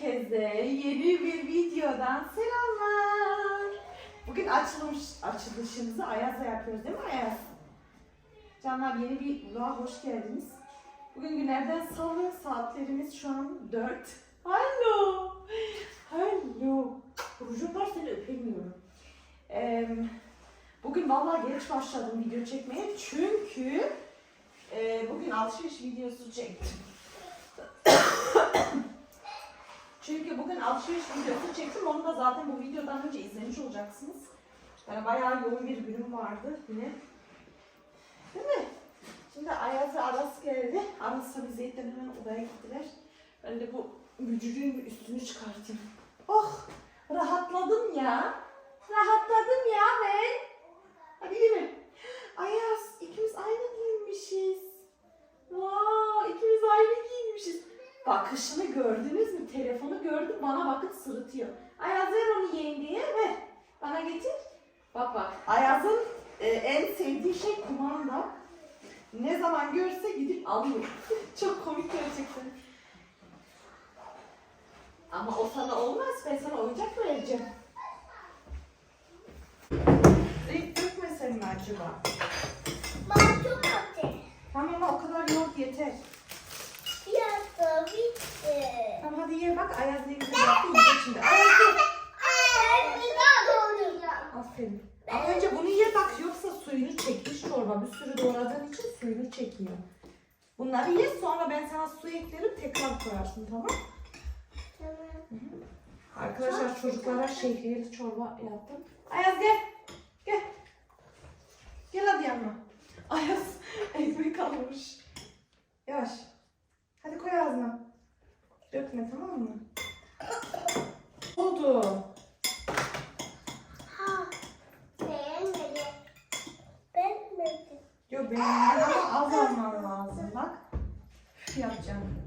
Herkese yeni bir videodan selamlar. Bugün açılış, açılışımızı Ayaz'la yapıyoruz değil mi Ayaz? Canlar yeni bir vloga hoş geldiniz. Bugün günlerden salı saatlerimiz şu an 4. Hallo. Hallo. Rujum var seni öpemiyorum. Ee, bugün vallahi geç başladım video çekmeye çünkü e, bugün alışveriş videosu çektim. Çünkü bugün alışveriş videosu çektim. Onu da zaten bu videodan önce izlemiş olacaksınız. Yani bayağı yoğun bir günüm vardı yine. Değil mi? Şimdi Ayaz'ı Aras geldi. Aras'la biz Zeyt'ten hemen odaya gittiler. Ben de bu mücürün üstünü çıkartayım. Oh! Rahatladım ya. Rahatladım ya ben. Hadi yürü. Ayaz ikimiz aynı giyinmişiz. Vay ikimiz aynı giyinmişiz. Bakışını gördünüz mü? Telefonu gördüm bana bakıp sırıtıyor. Ayaz ver onu yengeye ver. Bana getir. Bak bak. Ayaz'ın e, en sevdiği şey kumanda. Ne zaman görse gidip alıyor. Çok komik gerçekten. Ama o sana olmaz. Ben sana oyuncak vereceğim. Renk dökmesen mi acaba? Bana çok attı. Tamam ama o kadar yoğurt yeter. Tamam hadi ye bak Ayaz ne güzel yaptı yiyecek şimdi. Ayaz doğrayacağım. Aferin. Ama önce bunu ye bak yoksa suyunu çekmiş çorba. Bir sürü doğradığın için suyunu çekiyor. Bunları ye sonra ben sana su eklerim tekrar koyarsın tamam Tamam. Arkadaşlar çocuklara şehriyeli çorba yaptım. Ayaz gel. Gel. Gel hadi yanıma. Ayaz ekmek almış. Yavaş. Hadi koy ağzına. Dökme tamam mı? Oldu. Ha. Beğenmedi. Beğenmedi. Yok benim ama az alman lazım bak. Yapacağım.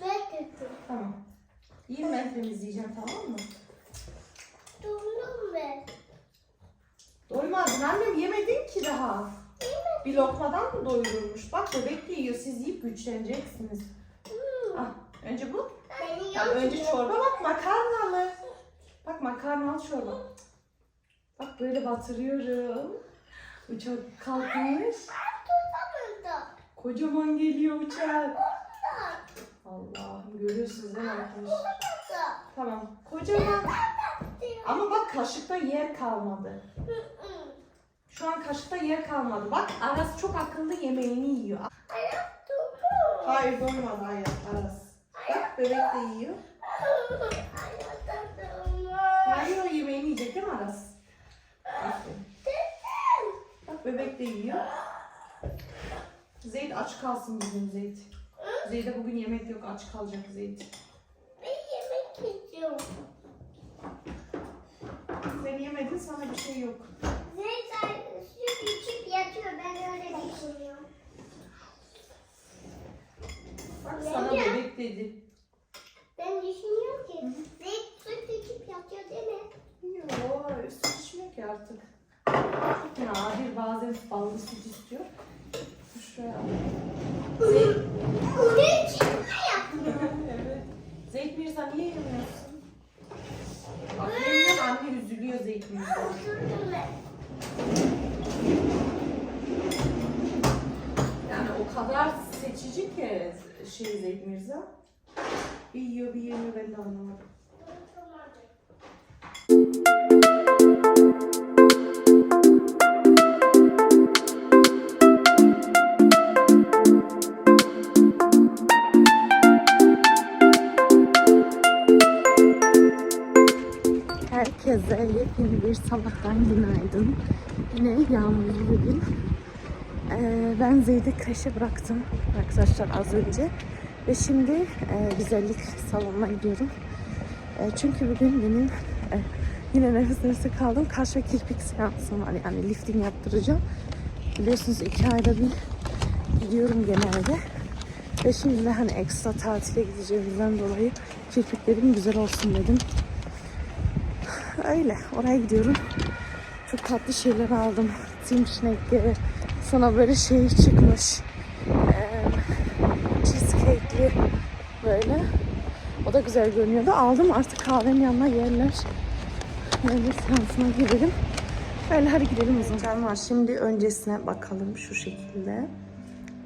Ben kötü. Tamam. İyi ben temizleyeceğim tamam mı? Dondum ben. Doymadın annem yemedin ki daha. Bir lokmadan mı doyurulmuş? Bak bebek de yiyor siz yiyip güçleneceksiniz. Ah, önce bu. Beni Ya önce yok. çorba bak makarnalı. Bak makarnalı çorba. Bak böyle batırıyorum. Uçak kalkmış. Kocaman geliyor uçak. Allah'ım görüyorsunuz değil mi arkadaşlar? Tamam. Kocaman. Ama bak kaşıkta yer kalmadı. Şu an kaşıkta yer kalmadı. Bak Aras çok akıllı yemeğini yiyor. Ayak tuttu. Hayır doymadı hayır Aras. Bak bebek de yiyor. Hayır o yemeğini yiyecek değil mi Aras? Bak bebek de yiyor. Zeyd aç kalsın bugün Zeyd. Zeyd'e bugün yemek yok aç kalacak Zeyd. Ben yemek istiyorum. Sen yemedin sana bir şey yok. Zeytin süt içip yatıyor. Ben öyle düşünüyorum. Bak Ne sana ya? bebek dedi. Ben düşünüyorum ki Zeyt süt içip yatıyor değil mi? Yok ki artık. Çok nadir bazen ballı süt istiyor. Ne yaptın? evet. Zeyd Mirza niye yemiyorsun? Yemiyor anne üzülüyor Zeyd Mirza. Yani o kadar seçici ki şey Zeyd Mirza. Bir yiyor bir yemiyor ben de anlamadım. Bir sabahtan günaydın. Yine yağmurlu bir gün. Ee, ben Zeyd'i kreşe bıraktım arkadaşlar az önce. Ve şimdi e, güzellik salonuna gidiyorum. E, çünkü bugün benim e, yine nefes nefese kaldım. Kaş ve kirpik seansım var yani lifting yaptıracağım. Biliyorsunuz iki ayda bir gidiyorum genelde. Ve şimdi de hani ekstra tatile gideceğimizden dolayı kirpiklerim güzel olsun dedim. Öyle oraya gidiyorum. Çok tatlı şeyler aldım. Zimşnekleri. Sonra böyle şey çıkmış. Ee, cheesecake renkli böyle. O da güzel görünüyordu. Aldım artık kahvenin yanına yerler. Yerler seansına girelim. Öyle hadi gidelim o zaman. Canlar şimdi öncesine bakalım şu şekilde.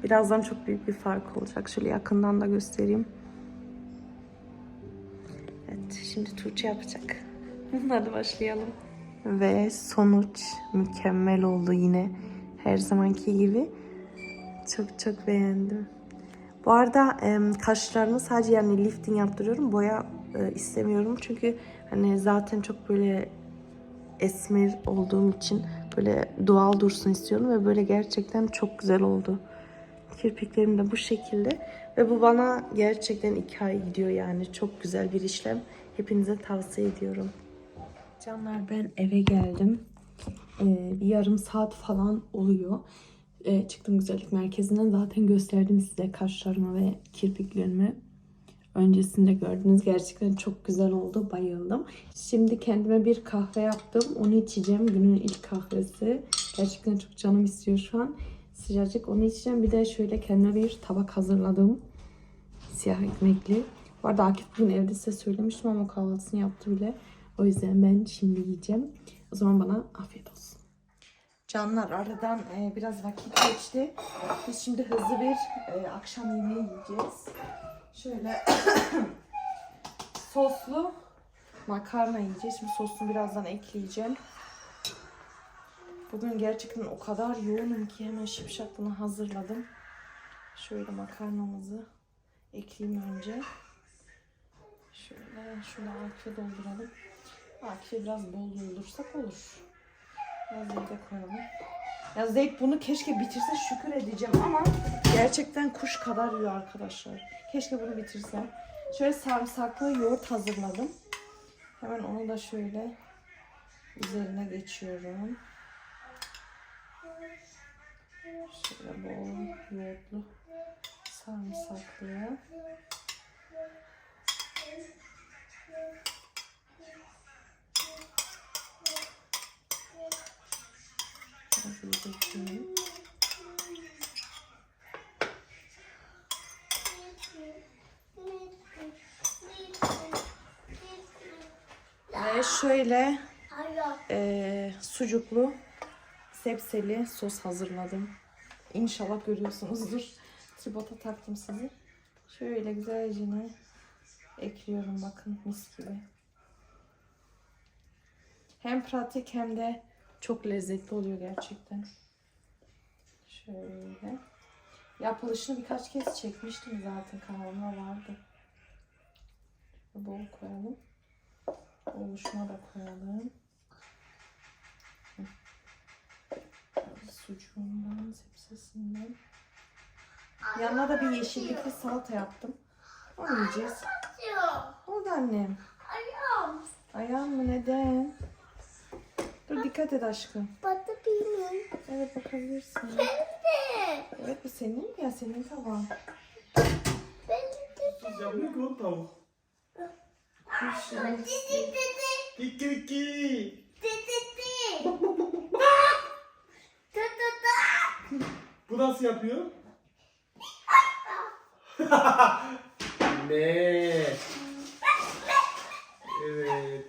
Birazdan çok büyük bir fark olacak. Şöyle yakından da göstereyim. Evet şimdi Tuğçe yapacak. Hadi başlayalım. Ve sonuç mükemmel oldu yine. Her zamanki gibi. Çok çok beğendim. Bu arada kaşlarımı sadece yani lifting yaptırıyorum. Boya e, istemiyorum. Çünkü hani zaten çok böyle esmer olduğum için böyle doğal dursun istiyorum ve böyle gerçekten çok güzel oldu. Kirpiklerim de bu şekilde ve bu bana gerçekten iki ay gidiyor yani çok güzel bir işlem. Hepinize tavsiye ediyorum. Canlar ben eve geldim. Ee, bir yarım saat falan oluyor. Ee, çıktım güzellik merkezinden zaten gösterdim size kaşlarımı ve kirpiklerimi. Öncesinde gördünüz gerçekten çok güzel oldu. Bayıldım. Şimdi kendime bir kahve yaptım. Onu içeceğim. Günün ilk kahvesi. Gerçekten çok canım istiyor şu an. Sıcacık onu içeceğim. Bir de şöyle kendime bir tabak hazırladım. Siyah ekmekli. Bu arada Akif bugün evde size söylemiştim ama kahvaltısını yaptı bile. O yüzden ben şimdi yiyeceğim. O zaman bana afiyet olsun. Canlar aradan e, biraz vakit geçti. Biz şimdi hızlı bir e, akşam yemeği yiyeceğiz. Şöyle soslu makarna yiyeceğiz. Şimdi sosunu birazdan ekleyeceğim. Bugün gerçekten o kadar yoğunum ki hemen şipşak bunu hazırladım. Şöyle makarnamızı ekleyeyim önce. Şöyle şunu Akif'e dolduralım. Akif'e biraz bol doldursak olur. Biraz zeyde koyalım. Ya Zeyd bunu keşke bitirse şükür edeceğim ama gerçekten kuş kadar yiyor arkadaşlar. Keşke bunu bitirsem. Şöyle sarımsaklı yoğurt hazırladım. Hemen onu da şöyle üzerine geçiyorum. Şöyle bol yoğurtlu sarımsaklı. İyi dökeyim. Ve şöyle eee, sucuklu sebzeli sos hazırladım. İnşallah görüyorsunuzdur. Tripoda taktım sizi. Şöyle güzelce ekliyorum bakın mis gibi. Hem pratik hem de çok lezzetli oluyor gerçekten. Şöyle. Yapılışını birkaç kez çekmiştim zaten kanalımda vardı. Bol koyalım. Oluşuma da koyalım. Sucuğundan, sebzesinden. Yanına da bir yeşillikli salata yaptım. Onu yiyeceğiz. Oldu annem. Ayağım. Ayağın mı neden? Dur dikkat et aşkım. Batı benim. Evet bakabilirsin. De. Evet bu senin ya senin tavan. Ben de. Siz ki oğlum tavuk. Didi didi. Kiki kiki. Didi didi. Bu nasıl yapıyor? ne? Evet.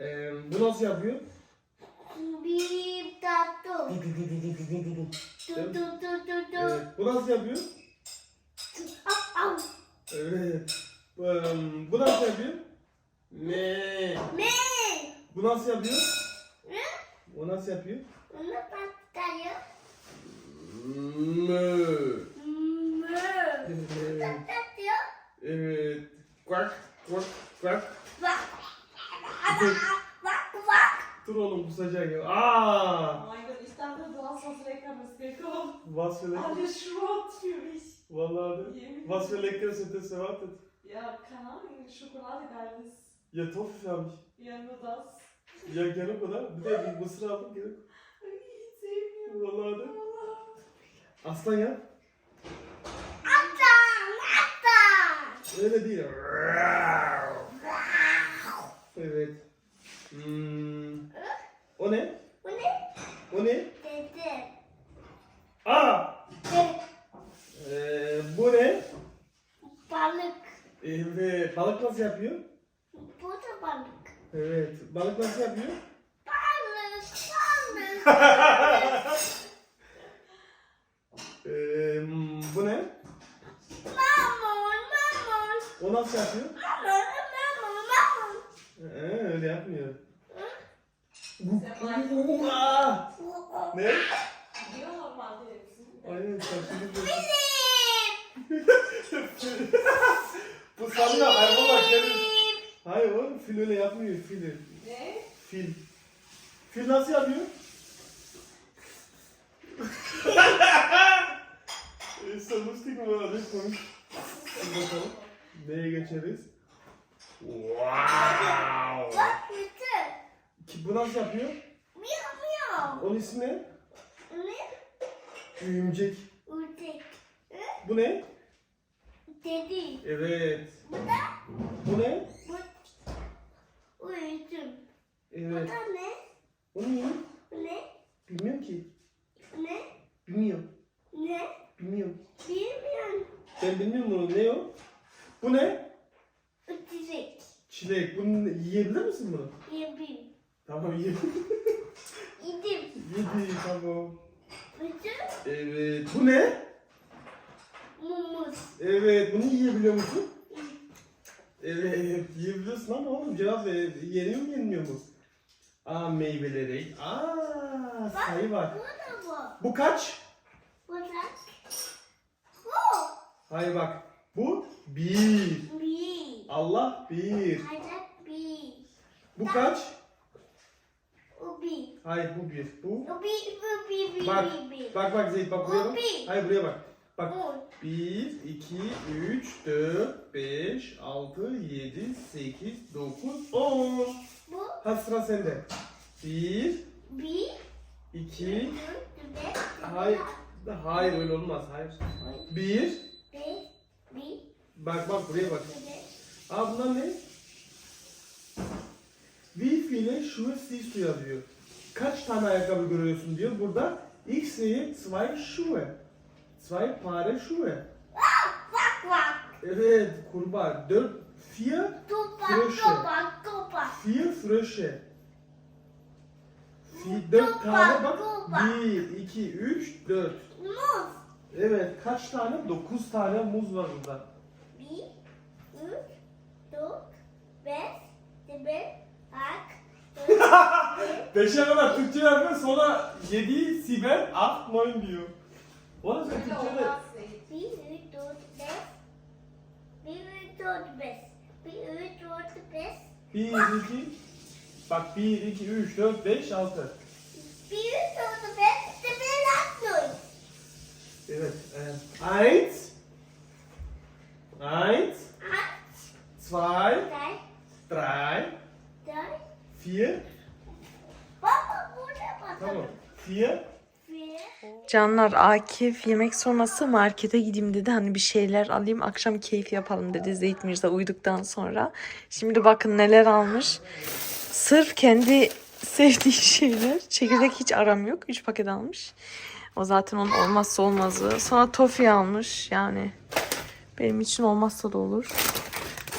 Ee, bu nasıl yapıyor? Tatlı. Di di di di di di di di. Tut tut tut tut tut. Evet. Bu nasıl yapıyor? Au, au. Evet. Ee, bu nasıl yapıyor? Ne? Me. Bu nasıl yapıyor? O nasıl yapıyor? Bunu patlatıyor. Mö. Me. Evet. Patlatıyor. Evet. Quack quack quack. Bak. Bak bak. Dur oğlum kusacak ya. Aa! Oh dachte, du hast was Leckeres gekocht. Was für lecker. Alles Schrott für mich. Vallahi de. Was für leckeres hättest du erwartet? Ja, keine Ahnung, Schokolade geiles. Ya habe ich. Ja, nur das. Ya gel o kadar. Bir de bir mısır aldım gel. Ich sevmiyorum. Vallahi de. Aslan ya. Öyle değil. Evet. Hmm. O ne? Bu ne? O ne? De. Ee, bu ne? Evet. Balık nasıl yapıyor? Bu da balık. Evet. Balık nasıl yapıyor? Balık, balık. Ee, bu ne? Mamon, mamon. O nasıl yapıyor? Mamon, mamon, mamon. Ee, öyle yapmıyor. Ne? Aynen şaşırdık. Bu sanıyor hayvan bak gelir. Hayır oğlum fil öyle yapmıyor fil. Ne? Fil. Fil nasıl yapıyor? Lustig, wenn man das kommt. Hadi bakalım. Neye geçeriz? Wow! Bak bütün. Ki Bu nasıl yapıyor? Miyav miyav. Onun ismi ne? Ne? Örümcek. Utek. Bu ne? Dedi. Evet. Bu da Bu ne? bu. Uyudum. Bu Evet. da ne? O ne? Bu ne? Bilmiyorum ki. Bu ne? Bilmiyorum. Ne? Bilmiyorum. Bilmiyorum. Ben bilmiyorum bunu. Ne o? Bu ne? Utek. Çilek. Bunu yiyebilir misin bunu? Yedim. Tamam ye. Yedim. Yedi tamam. Evet. Bu ne? mumuz. Evet. Bunu yiyebiliyor musun? Evet. Yiyebiliyorsun ama oğlum cevap ver. Yeniyor mu yenmiyor mu? Aa meyveleri. Aa sayı var. Bu da bu. Bu kaç? Bu da. Bu. Hayır bak. Bu bir. Bir. Allah bir. Hayır bir. Bu kaç? Hayır bu bir. Bu. O bir, bu bir, bir, Bak. bir, bir. Bak bak Zeyt bak buraya bak. bir. Hayır buraya bak. Bak. On. 1, 2, 3, 4, 5, 6, 7, 8, 9, 10. Bu Hadi sıra sende. 1, bir, 2, dört, beş, hayır. Hayır öyle olmaz. Hayır. 1, beş, bir, bak bak buraya bak. beş, Aa bunlar ne? Wie viele Schuhe siehst du yazıyor. Kaç tane ayakkabı görüyorsun diyor. Burada ich sehe zwei Schuhe. Zwei Paare Schuhe. Evet kurbağa. 4, 4, Topak, Froşe. topak, topak. Vier Frösche. Vier, dört tane bak. Bir, iki, üç, dört. Muz. Evet kaç tane? Dokuz tane muz var burada. Bir, üç, dört, beş, yedi, altı, Beşe kadar Türkçe yapıyor sonra yedi, Sibel, acht, neun diyor. Oğlum sen Öyle Türkçe'de... olmaz Seyit. bir, üç, dört, beş, bir, üç, dört, beş, bir, üç, dört, beş, Bir, iki... Bak bir, iki, üç, dört, beş, altı. bir, üç, dört, beş, yedi, altı. Evet. Äh, eins. Eins, Acht, zwei, drei, drei, drei. Vier. Baba burada bakalım. Tamam. Vier. Canlar Akif yemek sonrası markete gideyim dedi. Hani bir şeyler alayım akşam keyif yapalım dedi Zeyt Mirza uyuduktan sonra. Şimdi bakın neler almış. Sırf kendi sevdiği şeyler. Çekirdek hiç aram yok. 3 paket almış. O zaten onun olmazsa olmazı. Sonra tofi almış yani. Benim için olmazsa da olur.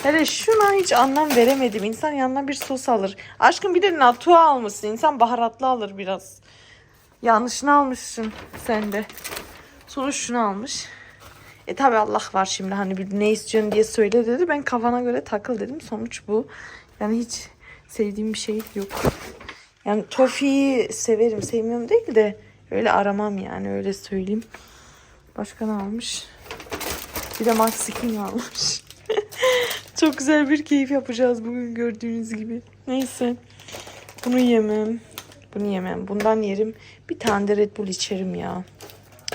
Hele şuna hiç anlam veremedim. İnsan yanına bir sos alır. Aşkım bir de natua almışsın. İnsan baharatlı alır biraz. Yanlışını almışsın sen de. Sonra şunu almış. E tabi Allah var şimdi hani bir ne istiyorsun diye söyle dedi. Ben kafana göre takıl dedim. Sonuç bu. Yani hiç sevdiğim bir şey yok. Yani tofiyi severim. Sevmiyorum değil de öyle aramam yani öyle söyleyeyim. Başka ne almış? Bir de Maxikin almış. Çok güzel bir keyif yapacağız bugün gördüğünüz gibi. Neyse. Bunu yemem. Bunu yemem. Bundan yerim. Bir tane de Red Bull içerim ya.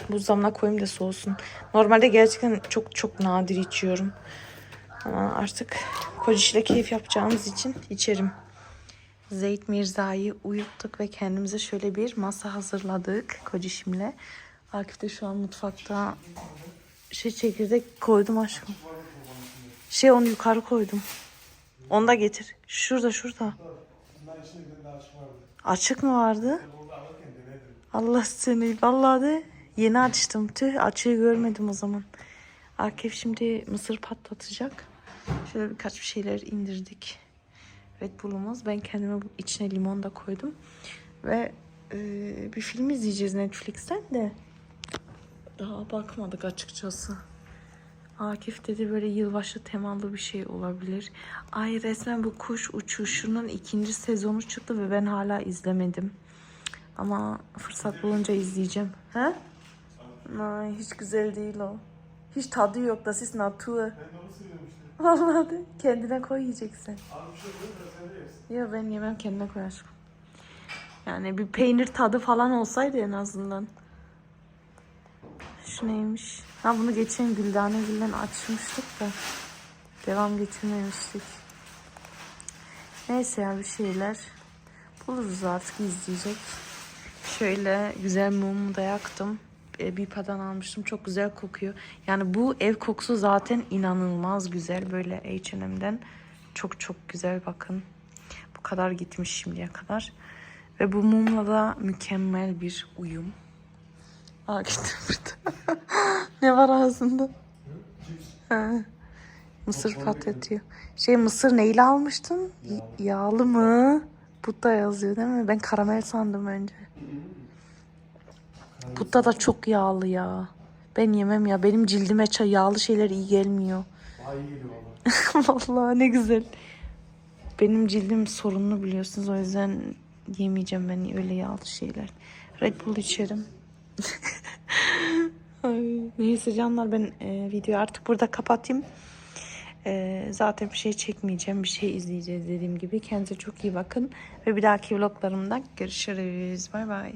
Buzdolabına koyayım da soğusun. Normalde gerçekten çok çok nadir içiyorum. Ama artık kocişle keyif yapacağımız için içerim. Zeyt Mirza'yı uyuttuk ve kendimize şöyle bir masa hazırladık kocişimle. Akif de şu an mutfakta şey çekirdek koydum aşkım. Şey onu yukarı koydum. Onu da getir. Şurada şurada. Açık mı vardı? Allah seni vallahi de yeni açtım. Tüh açığı görmedim o zaman. Akif şimdi mısır patlatacak. Şöyle birkaç bir şeyler indirdik. Red Bull'umuz. Ben kendime içine limon da koydum. Ve e, bir film izleyeceğiz Netflix'ten de. Daha bakmadık açıkçası. Akif dedi böyle yılbaşı temalı bir şey olabilir. Ay resmen bu kuş uçuşunun ikinci sezonu çıktı ve ben hala izlemedim. Ama fırsat bulunca izleyeceğim. He? Ay hiç güzel değil o. Hiç tadı yok da siz natur. Vallahi de kendine koy yiyeceksin. Şey yok ben yemem kendine koy aşkım. Yani bir peynir tadı falan olsaydı en azından. Neymiş? Ha bunu geçen Güldane Gül'den açmıştık da. Devam getirmemiştik. Neyse ya bir şeyler. Buluruz artık izleyecek. Şöyle güzel mumu da yaktım. E, Bipa'dan almıştım. Çok güzel kokuyor. Yani bu ev kokusu zaten inanılmaz güzel. Böyle H&M'den. Çok çok güzel bakın. Bu kadar gitmiş şimdiye kadar. Ve bu mumla da mükemmel bir uyum. Aa gitti burada. ne var ağzında? Ha. Mısır patletiyor. Şey mısır neyle almıştın? Y- yağlı mı? Budda yazıyor değil mi? Ben karamel sandım önce. Budda da çok yağlı ya. Ben yemem ya. Benim cildime çay yağlı şeyler iyi gelmiyor. Daha iyi geliyor valla. Vallahi ne güzel. Benim cildim sorunlu biliyorsunuz. O yüzden yemeyeceğim ben öyle yağlı şeyler. Red Bull içerim. Ay, neyse canlar ben e, videoyu artık burada kapatayım. E, zaten bir şey çekmeyeceğim. Bir şey izleyeceğiz dediğim gibi. Kendinize çok iyi bakın. Ve bir dahaki vloglarımda görüşürüz. Bay bay.